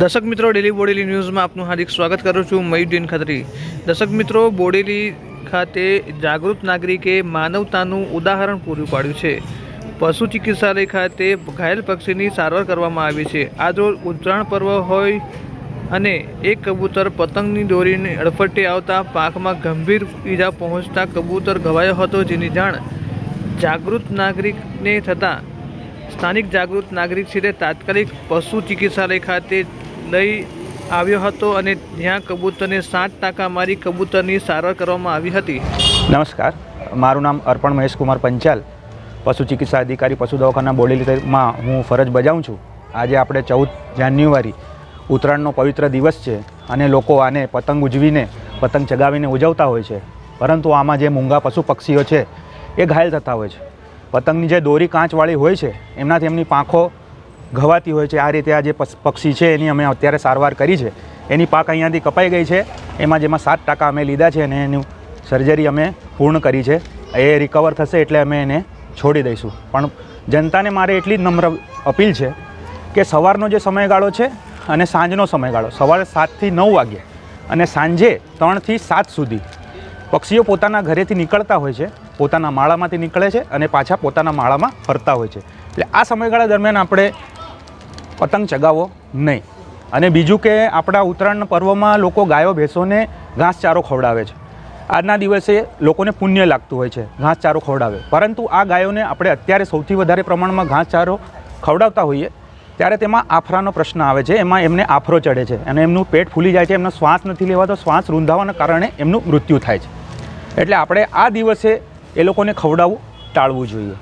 દર્શક મિત્રો, ડેલી બોડેલી ન્યૂઝમાં આપનું હાર્દિક સ્વાગત કરું છું મયુદ્દીન ખત્રી. દર્શક મિત્રો, બોડેલી ખાતે જાગૃત નાગરિકે માનવતાનું ઉદાહરણ પૂરું પાડ્યું છે. પશુ ચિકિત્સાલય ખાતે ઘાયલ પક્ષીની સારવાર કરવામાં આવી છે. આજરોજ ઉત્તરાયણ પર્વ હોય અને એક કબૂતર પતંગની દોરીને અડફટે આવતા પાકમાં ગંભીર ઈજા પહોંચતા કબૂતર ઘવાયો હતો જેની જાણ જાગૃત નાગરિકને થતાં સ્થાનિક જાગૃત નાગરિક છે તે તાત્કાલિક પશુ ચિકિત્સાલય ખાતે લઈ આવ્યો હતો અને જ્યાં કબૂતરને સાત ટાંકા મારી કબૂતરની સારવાર કરવામાં આવી હતી. નમસ્કાર. મારું નામ અર્પણ મહેશકુમાર પંચાલ, પશુ ચિકિત્સા અધિકારી, પશુ દવાખાના બોડેલીમાં હું ફરજ બજાવું છું. આજે આપણે ચૌદ જાન્યુઆરી, ઉત્તરાયણનો પવિત્ર દિવસ છે અને લોકો આને પતંગ ઉજવીને, પતંગ ચગાવીને ઉજવતા હોય છે. પરંતુ આમાં જે મૂંગા પશુ પક્ષીઓ છે, એ ઘાયલ થતા હોય છે. પતંગની જે દોરી કાંચવાળી હોય છે, એમનાથી એમની પાંખો ઘવાતી હોય છે. આ રીતે આ જે પક્ષી છે એની અમે અત્યારે સારવાર કરી છે. એની પાક અહીંયાથી કપાઈ ગઈ છે. એમાં જેમાં સાત ટકા અમે લીધા છે અને એનું સર્જરી અમે પૂર્ણ કરી છે. એ રિકવર થશે એટલે અમે એને છોડી દઈશું. પણ જનતાને મારે એટલી જ નમ્ર અપીલ છે કે સવારનો જે સમયગાળો છે અને સાંજનો સમયગાળો, સવારે સાતથી નવ વાગ્યે અને સાંજે ત્રણથી સાત સુધી પક્ષીઓ પોતાના ઘરેથી નીકળતા હોય છે, પોતાના માળામાંથી નીકળે છે અને પાછા પોતાના માળામાં ફરતા હોય છે. એટલે આ સમયગાળા દરમિયાન આપણે પતંગ ચગાવો નહીં. અને બીજું કે આપણા ઉત્તરાયણ પર્વમાં લોકો ગાયો, ભેંસોને ઘાસચારો ખવડાવે છે. આજના દિવસે લોકોને પુણ્ય લાગતું હોય છે, ઘાસચારો ખવડાવે. પરંતુ આ ગાયોને આપણે અત્યારે સૌથી વધારે પ્રમાણમાં ઘાસચારો ખવડાવતા હોઈએ, ત્યારે તેમાં આફરાનો પ્રશ્ન આવે છે. એમાં એમને આફરો ચડે છે અને એમનું પેટ ફૂલી જાય છે, એમનો શ્વાસ નથી લેવાતો. શ્વાસ રૂંધાવાના કારણે એમનું મૃત્યુ થાય છે. એટલે આપણે આ દિવસે એ લોકોને ખવડાવવું ટાળવું જોઈએ.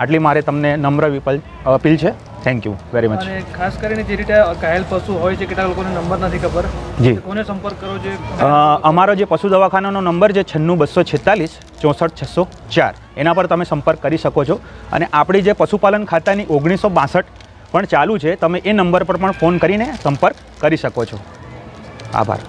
આટલી મારે તમને નમ્ર વિપલ અપીલ છે. થેન્ક યુ વેરી મચ અને ખાસ કરીને જે રીતે ઘાયલ પશુ હોય છે કેટલાક લોકોને નંબર નથી ખબર. જી. કોને સંપર્ક કરો જોઈએ? અમારો જે પશુ દવાખાનાનો નંબર છે છન્નું બસો છેતાલીસ ચોસઠ છસો ચાર. એના પર તમે સંપર્ક કરી શકો છો. અને આપણી જે પશુપાલન ખાતાની ઓગણીસો બાસઠ પણ ચાલુ છે તમે એ નંબર પર પણ ફોન કરીને સંપર્ક કરી શકો છો. આભાર.